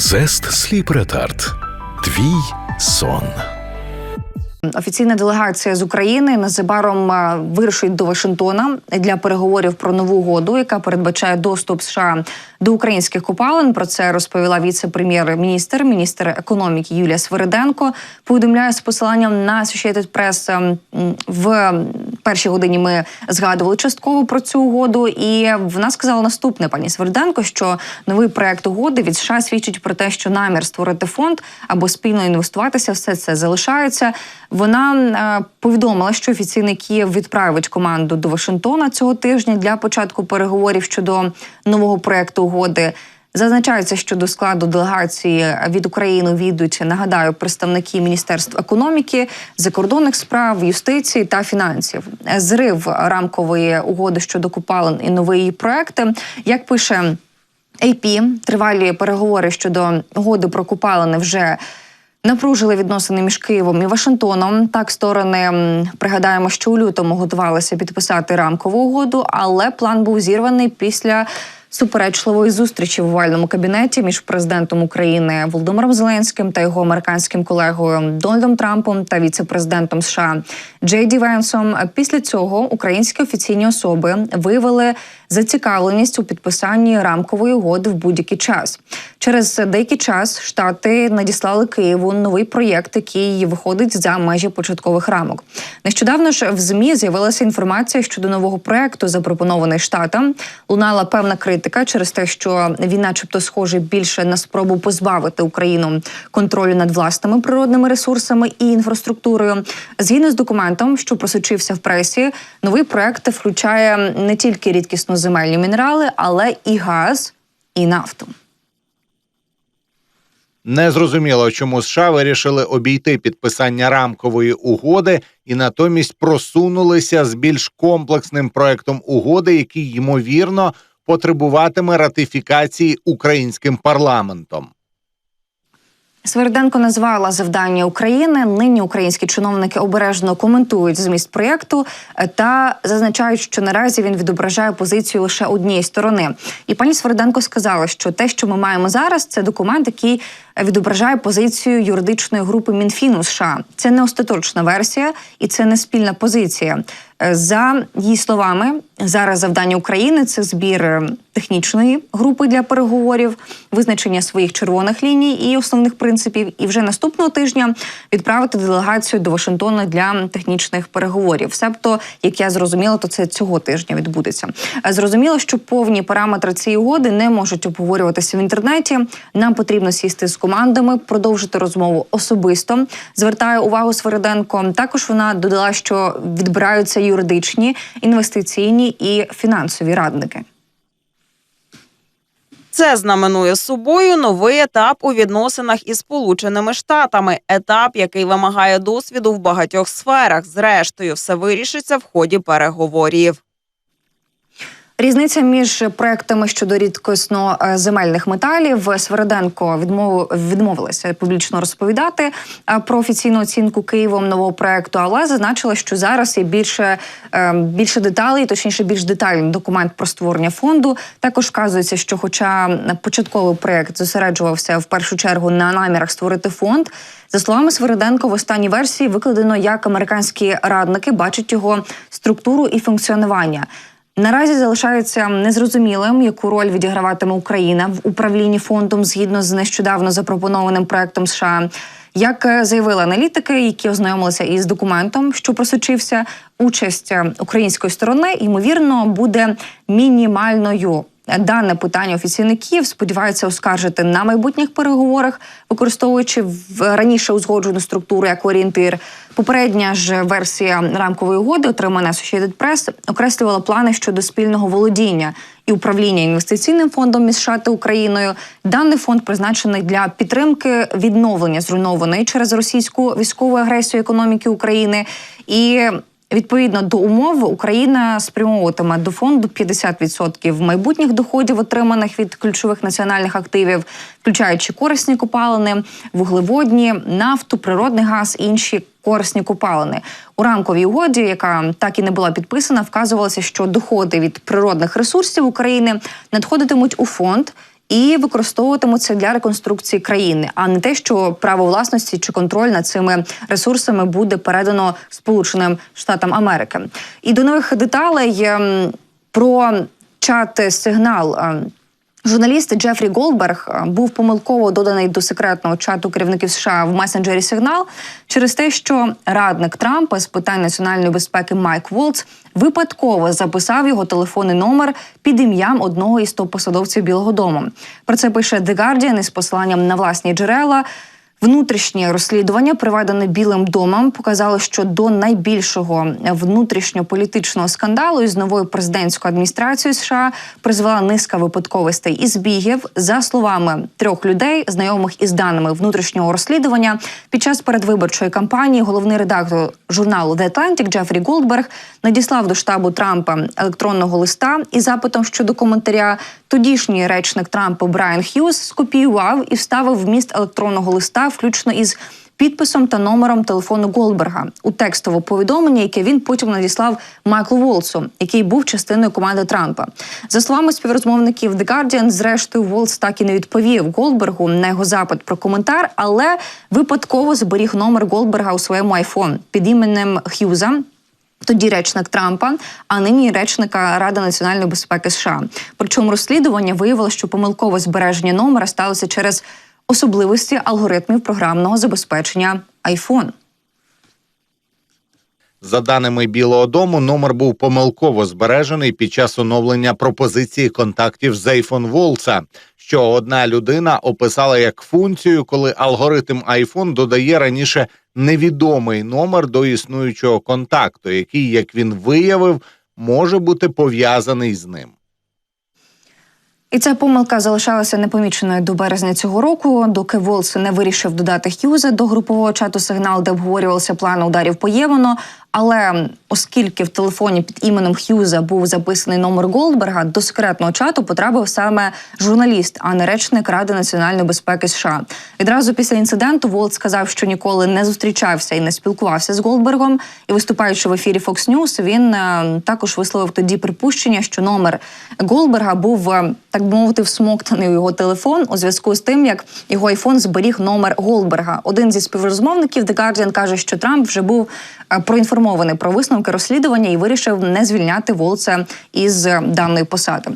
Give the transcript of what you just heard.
Зест сліп ретард. Твій сон. Офіційна делегація з України незабаром е, вирушить до Вашингтона для переговорів про нову угоду, яка передбачає доступ США до українських копалин. Про це розповіла віце-прем'єр-міністр, міністр економіки Юлія Свириденко. Повідомляє з посиланням на Associated Press ем, в першій годині. Ми згадували частково про цю угоду, і вона сказала наступне, пані Свириденко, що новий проект угоди від США свідчить про те, що намір створити фонд або спільно інвестуватися, все це залишається. Вона е, повідомила, що офіційний Київ відправить команду до Вашингтона цього тижня для початку переговорів щодо нового проекту угоди. Зазначається, що до складу делегації від України війдуть, нагадаю, представники міністерств економіки, закордонних справ, юстиції та фінансів. Зрив рамкової угоди щодо купалин і новий її проект. Як пише AP, тривалі переговори щодо угоди про купалини вже Напружили відносини між Києвом і Вашингтоном. Так, сторони пригадаємо, що у лютому готувалися підписати рамкову угоду, але план був зірваний після суперечливої зустрічі в овальному кабінеті між президентом України Володимиром Зеленським та його американським колегою Дональдом Трампом та віце-президентом США Джей Ді Венсом. Після цього українські офіційні особи виявили зацікавленість у підписанні рамкової угоди в будь-який час. Через деякий час штати надіслали Києву новий проєкт, який виходить за межі початкових рамок. Нещодавно ж в змі з'явилася інформація щодо нового проєкту, запропонований штатам. Лунала певна критика через те, що він, начебто, схожий більше на спробу позбавити Україну контролю над власними природними ресурсами і інфраструктурою. Згідно з документом, що просочився в пресі, новий проект включає не тільки рідкісноземельні мінерали, але і газ і нафту. Незрозуміло, чому США вирішили обійти підписання рамкової угоди і натомість просунулися з більш комплексним проектом угоди, який ймовірно потребуватиме ратифікації українським парламентом. Сверденко назвала завдання України. Нині українські чиновники обережно коментують зміст проєкту та зазначають, що наразі він відображає позицію лише однієї сторони. І пані Сверденко сказала, що те, що ми маємо зараз, це документ, який відображає позицію юридичної групи Мінфіну США. Це не остаточна версія і це не спільна позиція. За її словами, зараз завдання України це збір е, технічної групи для переговорів, визначення своїх червоних ліній і основних принципів. І вже наступного тижня відправити делегацію до Вашингтона для технічних переговорів. Себто, як я зрозуміла, то це цього тижня відбудеться. Е, Зрозуміло, що повні параметри цієї угоди не можуть обговорюватися в інтернеті. Нам потрібно сісти з командами, продовжити розмову особисто. Звертає увагу Свериденко. Також вона додала, що відбираються юридичні, інвестиційні і фінансові радники. Це знаменує собою новий етап у відносинах із Сполученими Штатами. Етап, який вимагає досвіду в багатьох сферах. Зрештою, все вирішиться в ході переговорів. Різниця між проектами щодо рідкосно е, земельних металів Свериденко відмов... відмовилася публічно розповідати е, про офіційну оцінку Києвом нового проекту, але зазначила, що зараз є більше, е, більше деталей, точніше, більш детальний документ про створення фонду. Також вказується, що, хоча початковий проект зосереджувався в першу чергу на намірах створити фонд. За словами Свириденко, в останній версії викладено, як американські радники бачать його структуру і функціонування. Наразі залишається незрозумілим, яку роль відіграватиме Україна в управлінні фондом згідно з нещодавно запропонованим проектом США. Як е, заявили аналітики, які ознайомилися із документом, що просочився, участь е, української сторони ймовірно буде мінімальною. Дане питання офіційний Київ сподівається оскаржити на майбутніх переговорах, використовуючи в раніше узгоджену структуру як орієнтир. Попередня ж версія рамкової угоди, отримана Associated Press, окреслювала плани щодо спільного володіння і управління інвестиційним фондом між США та Україною. Даний фонд призначений для підтримки відновлення зруйнованої через російську військову агресію економіки України і. Відповідно до умов Україна спрямовуватиме до фонду 50% майбутніх доходів, отриманих від ключових національних активів, включаючи корисні копалини, вуглеводні, нафту, природний газ інші корисні копалини. У рамковій угоді, яка так і не була підписана, вказувалося, що доходи від природних ресурсів України надходитимуть у фонд. І використовуватимуться для реконструкції країни, а не те, що право власності чи контроль над цими ресурсами буде передано Сполученим Штатам Америки. І до нових деталей ем, про чат сигнал. Журналіст Джефрі Голдберг е, був помилково доданий до секретного чату керівників США в месенджері Сигнал через те, що радник Трампа з питань національної безпеки Майк Волц випадково записав його телефонний номер під ім'ям одного із топ-посадовців Білого Дому. Про це пише The Guardian із посиланням на власні джерела. Внутрішнє розслідування, проведене Білим домом, показало, що до найбільшого внутрішньополітичного скандалу із новою президентською адміністрацією США призвела низка випадковостей і збігів. За словами трьох людей, знайомих із даними внутрішнього розслідування, під час передвиборчої кампанії головний редактор журналу The Atlantic Джефрі Голдберг надіслав до штабу Трампа електронного листа із запитом щодо коментаря. Тодішній речник Трампа Брайан Х'юз скопіював і вставив вміст електронного листа, включно із підписом та номером телефону Голдберга у текстове повідомлення, яке він потім надіслав Майклу Волсу, який був частиною команди Трампа. За словами співрозмовників The Guardian, зрештою Волс так і не відповів Голдбергу на його запит про коментар, але випадково зберіг номер Голдберга у своєму айфон під іменем Х'юза. Тоді речник Трампа, а нині речника Ради національної безпеки США. Причому розслідування виявило, що помилкове збереження номера сталося через особливості алгоритмів програмного забезпечення iPhone. За даними Білого Дому, номер був помилково збережений під час оновлення пропозиції контактів з iPhone Волца, що одна людина описала як функцію, коли алгоритм iPhone додає раніше невідомий номер до існуючого контакту, який, як він виявив, може бути пов'язаний з ним. І ця помилка залишалася непоміченою до березня цього року, доки Волс не вирішив додати Х'юза до групового чату сигнал, де обговорювався план ударів по Євену. Але оскільки в телефоні під іменем Х'юза був записаний номер Голдберга, до секретного чату потрапив саме журналіст, а не речник Ради національної безпеки США. Відразу після інциденту Волт сказав, що ніколи не зустрічався і не спілкувався з Голдбергом. І виступаючи в ефірі Fox News, він е, також висловив тоді припущення, що номер Голдберга був е, так би мовити всмоктаний у його телефон у зв'язку з тим, як його айфон зберіг номер Голдберга. Один зі співрозмовників The Guardian каже, що Трамп вже був е, проінформований про висновки розслідування і вирішив не звільняти Волца із е, даної посади.